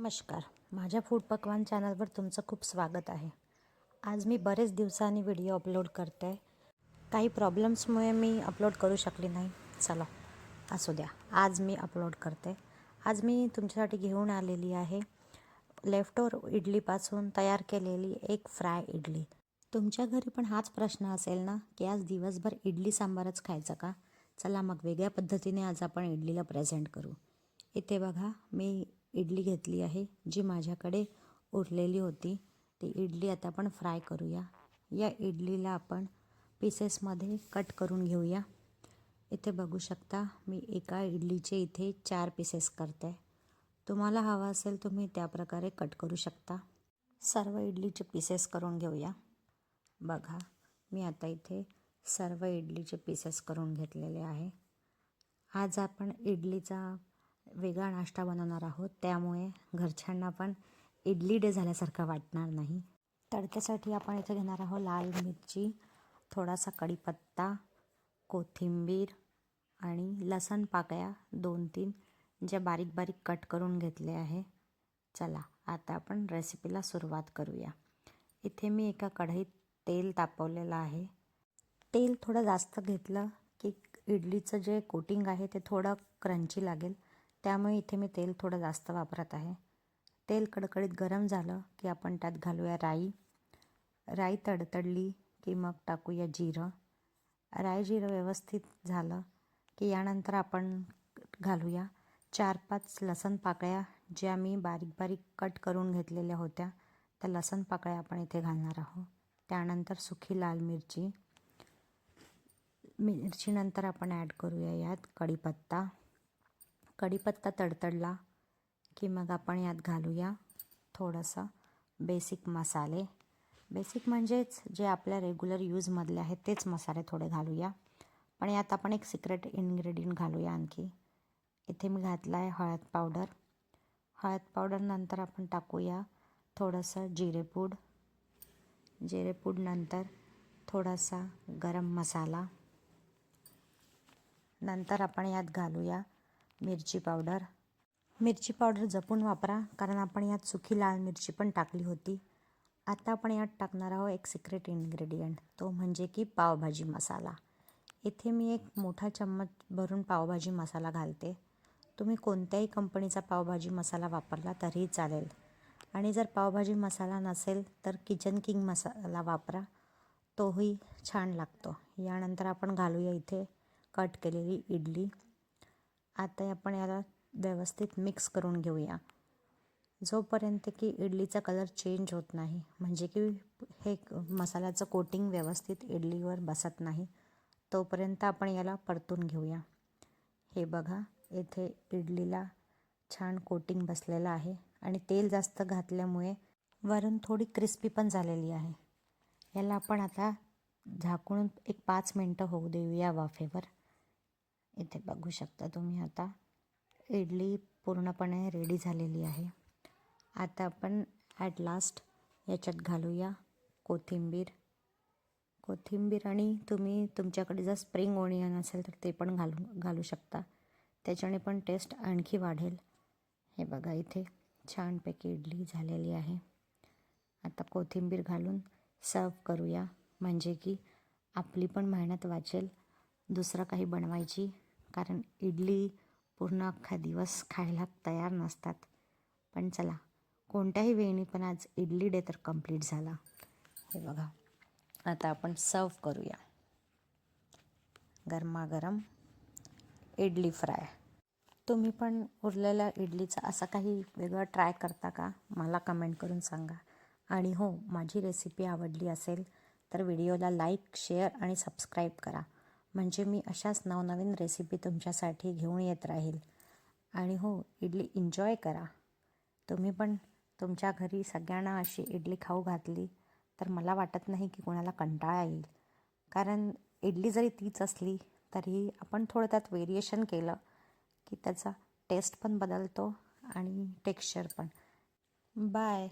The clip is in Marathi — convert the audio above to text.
नमस्कार. माझ्या फूड पकवान चॅनलवर तुमचं खूप स्वागत आहे. आज मी बरेच दिवसांनी व्हिडिओ अपलोड करते आहे काही प्रॉब्लेम्समुळे मी अपलोड करू शकली नाही. चला असू द्या. आज मी अपलोड करते आज मी तुमच्यासाठी घेऊन आलेली आहे लेफ्टओवर इडलीपासून तयार केलेली एक फ्राय इडली. तुमच्या घरी पण हाच प्रश्न असेल ना की आज दिवसभर इडली सांबारच खायचा का? चला मग वेगळ्या पद्धतीने आज आपण इडलीला प्रेझेंट करू. इथे बघा मी इडली घेतली आहे जी माझ्याकडे उरलेली होती. ती इडली आता आपण फ्राय करूया. या इडलीला आपण पीसेसमध्ये कट करून घेऊया. इथे बघू शकता मी एका इडलीचे इथे चार पीसेस करते. तुम्हाला हवा असेल तुम्ही त्या प्रकारे कट करू शकता. सर्व इडलीचे पीसेस करून घेऊया. बघा मी आता इथे सर्व इडलीचे पीसेस करून घेतलेले आहे. आज आपण इडलीचा वेगळा नाश्ता बनवणार आहोत. त्यामुळे घरच्यांना पण इडली डे झाल्यासारखं वाटणार नाही. तडक्यासाठी आपण इथे घेणार आहोत लाल मिरची थोडासा कढीपत्ता कोथिंबीर आणि लसण पाकळ्या दोन तीन ज्या बारीक बारीक कट करून घेतले आहे. चला आता आपण रेसिपीला सुरुवात करूया. इथे मी एका कढईत तेल तापवलेलं आहे. तेल थोडं जास्त घेतलं की इडलीचं जे कोटिंग आहे ते थोडं क्रंची लागेल. त्यामुळे इथे मी तेल थोडं जास्त वापरत आहे. तेल कडकडीत गरम झालं की आपण त्यात घालूया राई. राई तडतडली की मग टाकूया जिरं. राई जिरं व्यवस्थित झालं की यानंतर आपण घालूया चार पाच लसण पाकळ्या ज्या मी बारीक बारीक कट करून घेतलेल्या होत्या. त्या लसण पाकळ्या आपण इथे घालणार आहोत. त्यानंतर सुखी लाल मिरची. मिरचीनंतर आपण ॲड करूया यात कढीपत्ता. कढीपत्ता तडतडला की मग आपण यात घालूया थोडंसं बेसिक मसाले. बेसिक म्हणजेच जे आपल्या रेग्युलर यूजमधले आहेत तेच मसाले थोडे घालूया. पण यात आपण एक सिक्रेट इन्ग्रेडियंट घालूया आणखी. इथे मी घातला आहे हळद पावडर. हळद पावडरनंतर आपण टाकूया थोडंसं जिरेपूड जिरेपूडनंतर थोडासा गरम मसाला. नंतर आपण यात घालूया मिरची पावडर. मिरची पावडर जपून वापरा कारण आपण यात सुखी लाल मिरची पण टाकली होती. आता आपण यात टाकणार आहोत एक सिक्रेट इन्ग्रेडियंट तो म्हणजे की पावभाजी मसाला. इथे मी एक मोठा चम्मच भरून पावभाजी मसाला घालते. तुम्ही कोणत्याही कंपनीचा पावभाजी मसाला वापरला तरीही चालेल. आणि जर पावभाजी मसाला नसेल तर किचन किंग मसाला वापरा. तोही छान लागतो. यानंतर आपण घालूया इथे कट केलेली इडली. आता आपण याला व्यवस्थित मिक्स करून घेऊया. जोपर्यंत की इडलीचा कलर चेंज होत नाही म्हणजे की हे मसाल्याचं कोटिंग व्यवस्थित इडलीवर बसत नाही तोपर्यंत आपण याला परतून घेऊया. हे बघा येथे इडलीला छान कोटिंग बसलेलं आहे आणि तेल जास्त घातल्यामुळे वरून थोडी क्रिस्पी पण झालेली आहे. याला आपण आता झाकून एक पाच मिनटं होऊ देऊया वाफेवर. इथे बघू शकता तुम्ही आता. इडली पूर्णपणे रेडी झालेली आहे. आता आपण ॲट लास्ट याच्यात घालूया कोथिंबीर. कोथिंबीर आणि तुम्ही तुमच्याकडे जर स्प्रिंग ओनियन असेल तर ते पण घालू घालू शकता. त्याच्याने पण टेस्ट आणखी वाढेल. हे बघा इथे छानपैकी इडली झालेली आहे. आता कोथिंबीर घालून सर्व करूया. म्हणजे की आपली पण मेहनत वाचेल. दुसरं काही बनवायची कारण इडली पूर्ण अख्खा दिवस खायला तयार नसतात. पण चला कोणत्याही वेळी पण आज इडली डे तर कंप्लीट झाला. हे बघा आता आपण सर्व करूया. गरमागरम इडली फ्राय. तुम्ही पण उरलेल्या इडलीचा असा काही वेगळं ट्राय करता का? मला कमेंट करून सांगा. आणि हो माझी रेसिपी आवडली असेल तर व्हिडिओला लाईक शेअर आणि सबस्क्राईब करा. म्हणजे मी अशाच नवनवीन रेसिपी तुमच्यासाठी घेऊन येत राहील. आणि हो इडली एन्जॉय करा. तुम्ही पण तुमच्या घरी सगळ्यांना अशी इडली खाऊ घातली तर मला वाटत नाही की कोणाला कंटाळा येईल. कारण इडली जरी तीच असली तरी आपण थोडं त्यात वेरिएशन केलं की त्याचा टेस्ट पण बदलतो आणि टेक्स्चर पण. बाय